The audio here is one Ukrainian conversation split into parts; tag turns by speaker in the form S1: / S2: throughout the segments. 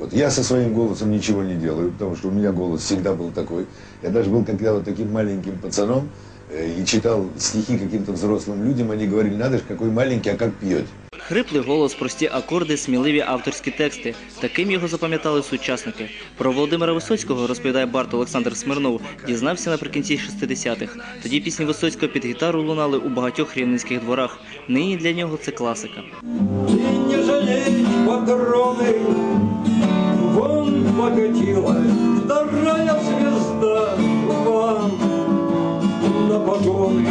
S1: Вот я со своим голосом ничего не делаю, потому что у меня голос всегда был такой. Я даже был когда вот таким маленьким пацаном э, и читал стихи каким-то взрослым людям, они говорили, надо же, какой маленький, а как пьете.
S2: Хриплий голос, прості акорди, сміливі авторські тексти. Таким його запам'ятали сучасники. Про Володимира Висоцького розповідає Барт Олександр Смирнов. Дізнався наприкінці 60-х. Тоді пісні Висоцького під гітару лунали у багатьох рівненських дворах. Нині для нього це класика.
S3: И не жалей патроны, вон покатила вторая звезда вам на погоны.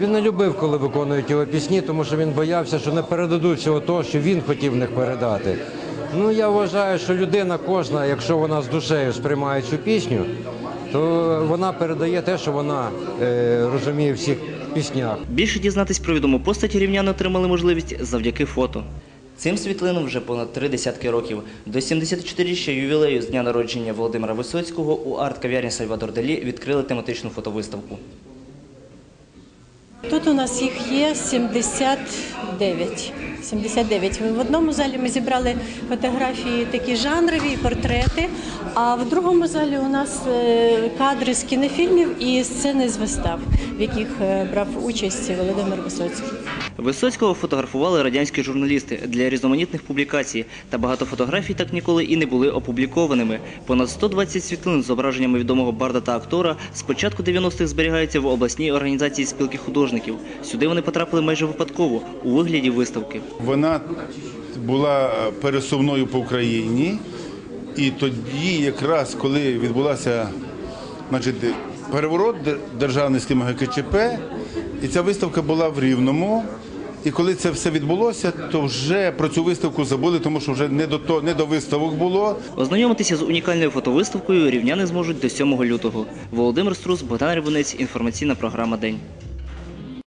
S4: Він не любив, коли виконують його пісні, тому що він боявся, що не передадуть всього того, що він хотів в них передати. Ну я вважаю, що людина кожна, якщо вона з душею сприймає цю пісню, то вона передає те, що вона е, розуміє в всіх піснях.
S2: Більше дізнатись про відому постаті рівняни отримали можливість завдяки фото. Цим світлинам вже понад три десятки років. До 74-річчя ювілею з дня народження Володимира Висоцького у арт-кав'ярні Сальвадор Далі відкрили тематичну фотовиставку.
S5: Тут у нас їх є 79. 79. В одному залі ми зібрали фотографії такі жанрові, портрети, а в другому залі у нас е, кадри з кінофільмів і сцени з вистав, в яких е, брав участь Володимир Висоцький.
S2: Висоцького фотографували радянські журналісти для різноманітних публікацій, та багато фотографій так ніколи і не були опублікованими. Понад 120 світлин з зображеннями відомого барда та актора з початку 90-х зберігаються в обласній організації спілки художників. Сюди вони потрапили майже випадково у вигляді виставки.
S6: Вона була пересувною по Україні, і тоді, якраз коли відбулася значить, переворот дер- державний з ГКЧП, і ця виставка була в Рівному. І коли це все відбулося, то вже про цю виставку забули, тому що вже не до то не до виставок було.
S2: Ознайомитися з унікальною фотовиставкою рівняни зможуть до 7 лютого. Володимир Струс, Богдан Рибунець, інформаційна програма День.